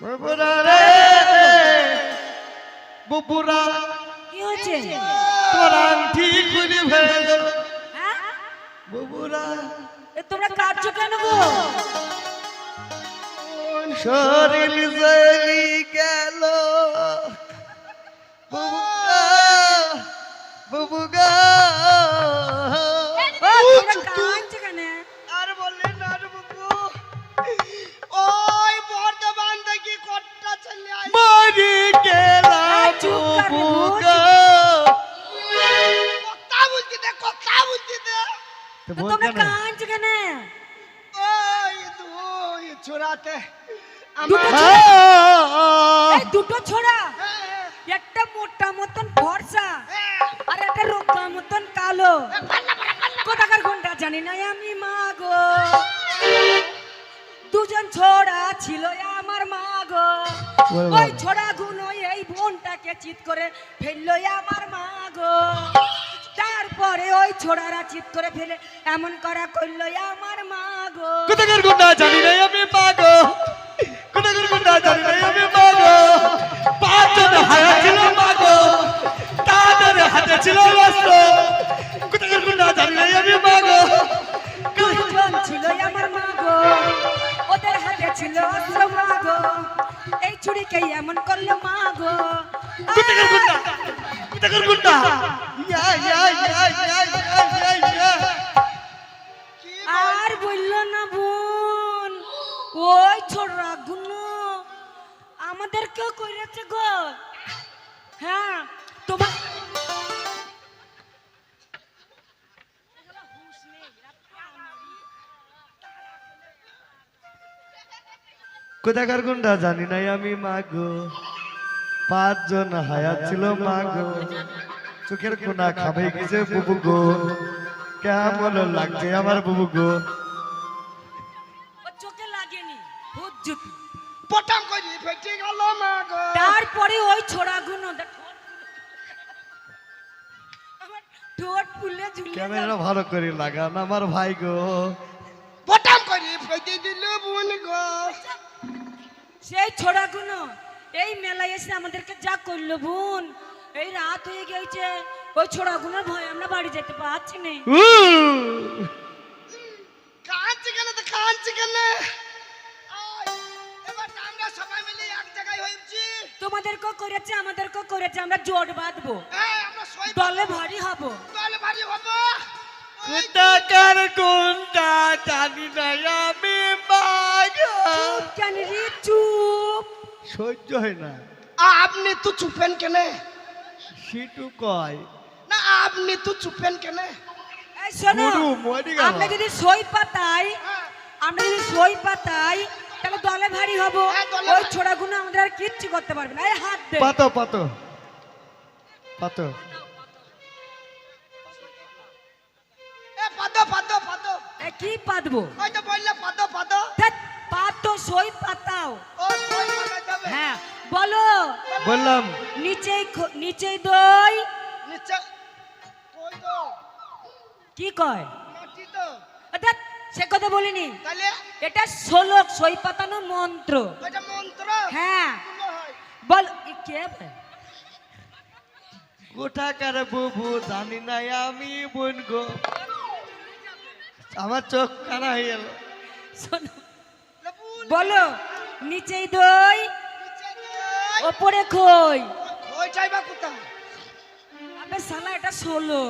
বুবুরা রে বুবুরা। কি হয়েছে তোর আংটি খুলি ফেল হ্যাঁ? বুবুরা। এ তোমরা কাঁদছো কেন গো? শরীর জলি গেল। ছোড়াতে দুটো এই দুটো ছোড়া। হ্যাঁ, একটা মোটা মতন ফর্সা হ্যাঁ, আর একটা রোগা মতন কালো। হ্যাঁ। কোথাকার ঘণ্টা জানি না আমি মা গো। দুজন ছোড়া ছিল আমার মা গো। ওই ছোড়া গুলো এই বোনটাকে চিত করে ফেলল আমার মা গো। তারপরে ওই ছোড়ারা চিৎ করে ফেলে এমন করা করল আমার মা গো। কোথাকার গুন্ডা জানি নাই আমি পাগো কোথাকার গুন্ডা জানি নাই আমি পাগো পাঁচজন হায়া ছিল মাগো তাদের হাতে ছিল অস্ত্র কোথাকার গুন্ডা জানি নাই আমি পাগো দুজন ছিল আমার মা গো। ওদের হাতে ছিল অস্ত্র মা গো। এই চুরিকে এমন করল মা গো। কোথাকার গুন্ডা? কোথাকার গুন্ডা? আর বলল না বোন। ওই ছোড়া করেছে গো? হ্যাঁ তোমার কোথাকার গুন্ডা জানি নাই আমি, মাগো। পাঁচজন হায়াত ছিল, মাগো। চোখের কোনা খাবে গেছে বুবু গো কেমন লাগছে আমার বুবু গো চোখে লাগেনি ভূত জুতি। পটাম করি ফেটে গেল মা গো। তারপরে ওই ছোড়া ঠোঁট ফুলে ঝুলে ক্যামেরা ভালো করে লাগান আমার ভাই গো? পটাম করি ফেটে দিল বোন গো। সেই ছোড়া গুলো এই মেলায় এসে আমাদেরকে যা করল বোন। এই রাত হয়ে গেছে। ওই ছোড়া গুলোর ভয় আমরা বাড়ি যেতে পারছি না! কাঁদছে কেন তো কাঁদছে কেন? আয়, এবার তো আমরা সবাই মিলে এক জায়গায় হয়েছি তোমাদেরকেও করেছে আমাদেরকেও করেছে আমরা জোট বাঁধবো। হ্যাঁ আমরা দলে ভারী হব। দলে ভারী হব। কোথাকার গুন্ডা জানি নাই আমি চুপ কেন রে চুপ। সহ্য হয় না। আপনি তো চুপেন কেন? সিটু কয় না আপনি তো চুপেন কেন। আমরা যদি সই পাতাই আমরা যদি সই পাতাই তাহলে দলে ভারী হব। হ্যাঁ, ওই। ছোড়াগুলো আমাদের আর কিচ্ছু করতে পারবে না। এই হাত দে। পাতো পাতো। পাতো। এ পাদ পাদ পাদ কি পাতবো? ওই তো বললে পাদ পাদ ধ্যাৎ, পাত সই পাতাও। ও কই পাতা হ্যাঁ। বলো। বললাম। নিচেই খ- নিচেই দই। নিচে কই তো। কি কয়? মাটি তো। এ, সে কথা বলিনি। তাহলে? এটা ষোলক সই পাতানো মন্ত্র। ওইটা মন্ত্র? হ্যাঁ। বল কে? কোথাকার বুবু জানি নাই আমি বোন গো। আমার চোখ কানা হয়ে গেল। শোনো। বলো নিচেই দই। ওপরে কই? কই চাইবা কুতা আবে শালা এটা ষোলো।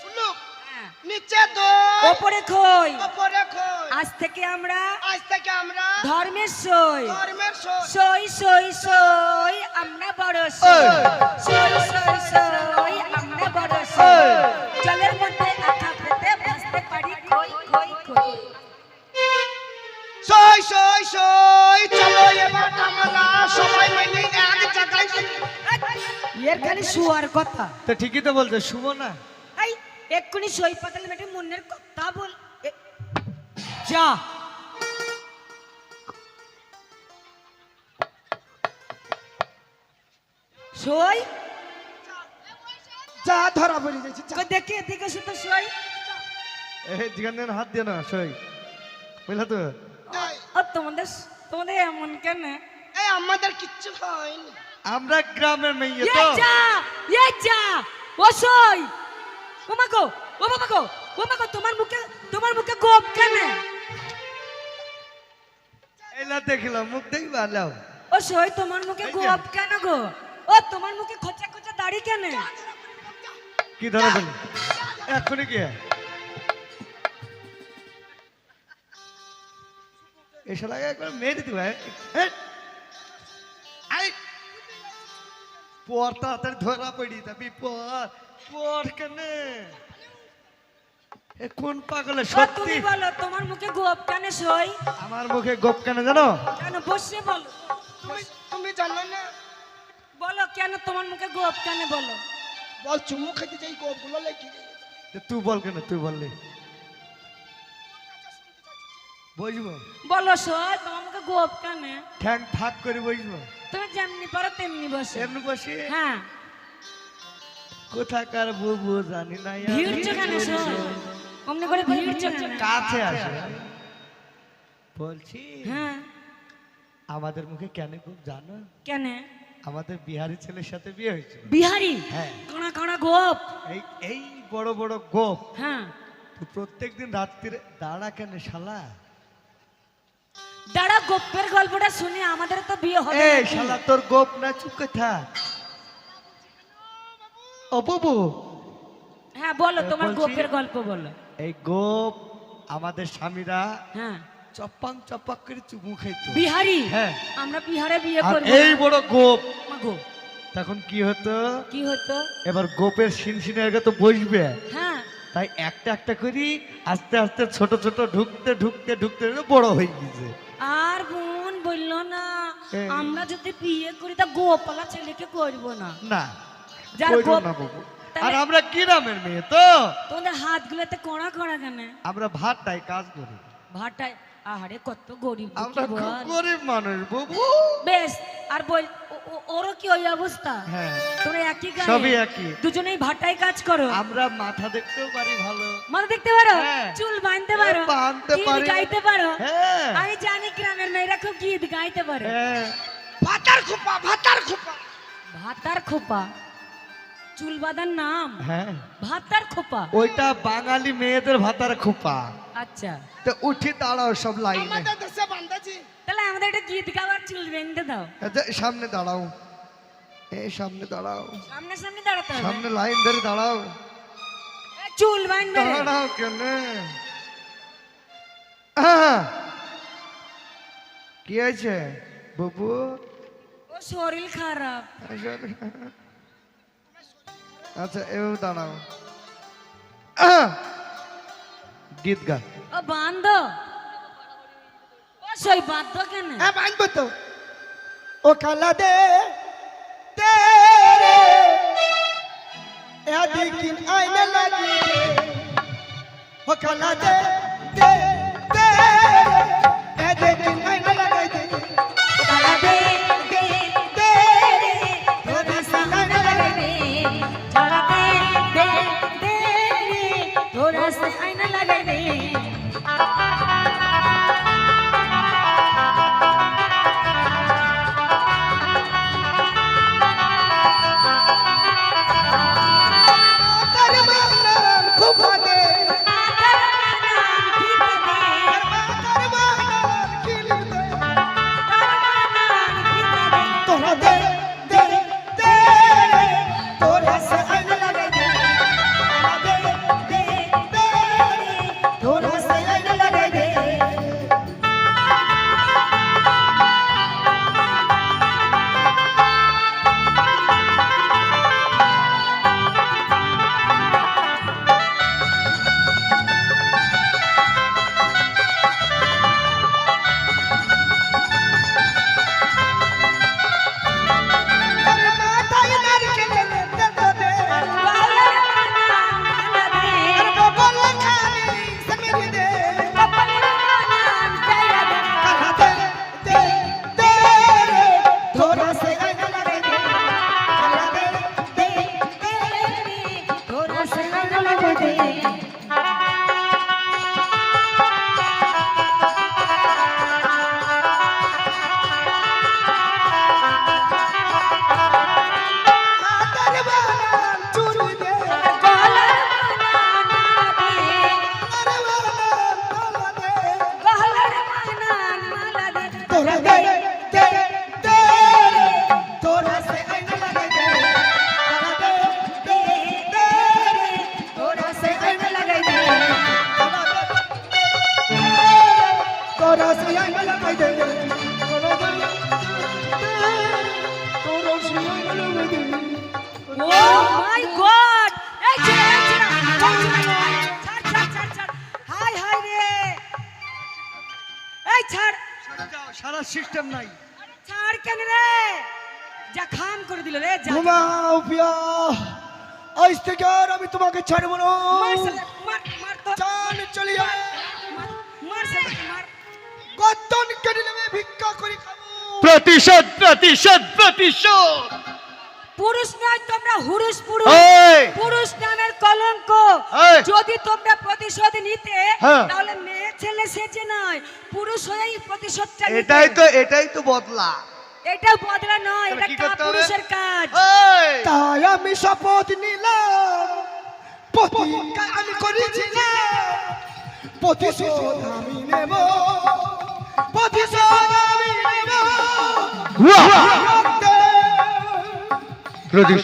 শুনুক হ্যাঁ। নিচে তো ওপরে কই? ওপরে কই? আজ থেকে আমরা আজ থেকে আমরা ধর্মের সই। ধর্মের সই। সই সই সই আমরা বড় সই। সই কথা। তো ঠিকই তো বলছে শুভ না। এই এক্ষুনি সই পাতালে মেটে মনের কথা বল। যা। সই। যা ধরা পড়ে গেছে দেখে এদিকে শুধু সই। এই দিগান হাত দিয়ে না সই। বুঝলা তো। তোমাদের তোমাদের এমন কেন? এই আমাদের কিচ্ছু হয়নি। আমরা গ্রামের মেয়ে তো। যা! এ যা ওসই ও বাবা গো ও তোমার মুখে তোমার মুখে গোপ কেন এলা দেখিলাম মুখ দেখবা লাও ও সই তোমার মুখে গোপ কেন গো ও তোমার মুখে খোঁচা খোঁচা দাড়ি কেন কি ধরে বলি এখনই কি এসে লাগে একবার মেরে দিবা হ্যাঁ পর তাড়াতাড়ি ধরা পড়ি যাবি পর পর কেনে এ কোন পাগলে সত্যি তুমি বলো তোমার মুখে গোপ কেন সই আমার মুখে গোপ কেন জানো কেন বসে বলো তুমি তুমি জানো না বলো কেন তোমার মুখে গোপ কেন বলো বল চুমু খেতে যাই গোপগুলো লেগে যে তুই বল কেন তুই বললি বুঝব? বলো তোমার মুখে গোপ কেন ঠ্যাং ফাঁক করে বুঝব? তুমি যেমনি পারো তেমনি বসে। এমনি বসে? হ্যাঁ। কোথাকার বুবু জানি না। ভিড়ছো কেন সই অমনি করে ভিড়ছো কেন কাছে আসে। বলছি হ্যাঁ। আমাদের মুখে কেন খুব জানো? কেন? আমাদের বিহারি ছেলের সাথে বিয়ে হয়েছে। বিহারি? হ্যাঁ। কানা কানা গোপ। এই এই বড় বড় গোপ। হ্যাঁ। তুই প্রত্যেকদিন রাত্রিরে দাঁড়া কেন শালা? দাঁড়া গোপের গল্পটা শুনে আমাদের তো বিয়ে হবে এই শালা তোর গোপ না চুপ ও বুবু। হ্যাঁ বলো তোমার বলছি- গোপের গল্প বলো। এই গোপ আমাদের স্বামীরা হ্যাঁ। চপ্পাং চপ্পাক করে চুমু খাইতো বিহারি? হ্যাঁ। আমরা বিহারে বিয়ে আর করব এই বড় গোপ। গো তখন কি হতো? কি হতো? এবার গোপের শিনশিনে আগে তো বসবে। হ্যাঁ। তাই একটা একটা করি আস্তে আস্তে ছোট ছোট ঢুকতে ঢুকতে ঢুকতে বড় হয়ে গেছে আর বোন বলল না আমরা যদি বিয়ে করি তা গোপালা ছেলেকে করব না। না যার না বাবু। আর আমরা কি নামের মেয়ে তো? তোমাদের হাতগুলোতে কড়া কড়া কেন? আমরা ভাতটাই কাজ করি। ভাটায় আহারে কত গরিব আমরা খুব গরিব মানুষ বাবু। বেশ আর বল ওরও কি ওই অবস্থা? হ্যাঁ। তোরা একই গায়ে? সবই একই। দুজনেই ভাটায় কাজ করো। আমরা মাথা দেখতেও পারি ভালো। মাথা দেখতে পারো? হ্যাঁ। চুল বাঁধতে পারো? হ্যাঁ, বাঁধতে পারি। গাইতে পারো? আমি জানি গ্রামের মেয়েরা খুব গীত গাইতে পারে। হ্যাঁ। ভাতার খোপা ভাতার খোপা। ভাতার খোপা। চুল বাঁধার নাম? হ্যাঁ। ভাতার খোপা? ওইটা বাঙালি মেয়েদের ভাতার খোপা। আচ্ছা। তো উঠি দাঁড়াও সব লাইনে। আমাদের দেশে বান্ধাছি। তাহলে আমাদের একটা গীত গাওয়ার চুল বেঁধে দাও। আচ্ছা, সামনে দাঁড়াও। সামনে দাঁড়াও। সামনে সামনে দাঁড়াতে হবে। সামনে লাইন ধরে দাঁড়াও। চুল বাঁধবে। দাঁড়াও কেন। কি আছে বাবু? ও শরীর খারাপ। আচ্ছা এও দাঁড়াও! গীত গা ও বান্ধ সই বাধ্য কেন? হ্যাঁ বাঁধবো তো। ও কালা দে তেরে এ দিকিন আইনে লাগি ও কালা দে তেরে আইনে তোরা সামনে লাগাবে সারা সিস্টেম নাই। ছাড় কেন রে? যা খাম করে দিল রে যা ঘুমাও পিয়া। আজ থেকে আর আমি তোমাকে ছাড়বো না। মার শালা, মার মার তো। চান চলে যাবে মার, মার শালাকে, মার। গদ্দন কেটে নেবে ভিক্ষা করে খাব। প্রতিশোধ প্রতিশোধ প্রতিশোধ। পুরুষ নয় তোমরা হুরুষ পুরুষ। পুরুষ নামের কলঙ্ক। যদি তোমরা প্রতিশোধ নিতে হ্যাঁ। তাহলে মেয়ে ছেলে সেজে নয় পুরুষ হয়েই প্রতিশোধটা। এটাই তো এটাই তো বদলা। এটা বদলা নয় এটা? পুরুষের কাজ। তাই আমি শপথ নিলাম। প্রতিজ্ঞা আমি করেছিলাম। প্রতিশোধ আমি নেব। প্রতিশোধ আমি নেব। উয়াহ! রক্তে প্রতিশোধ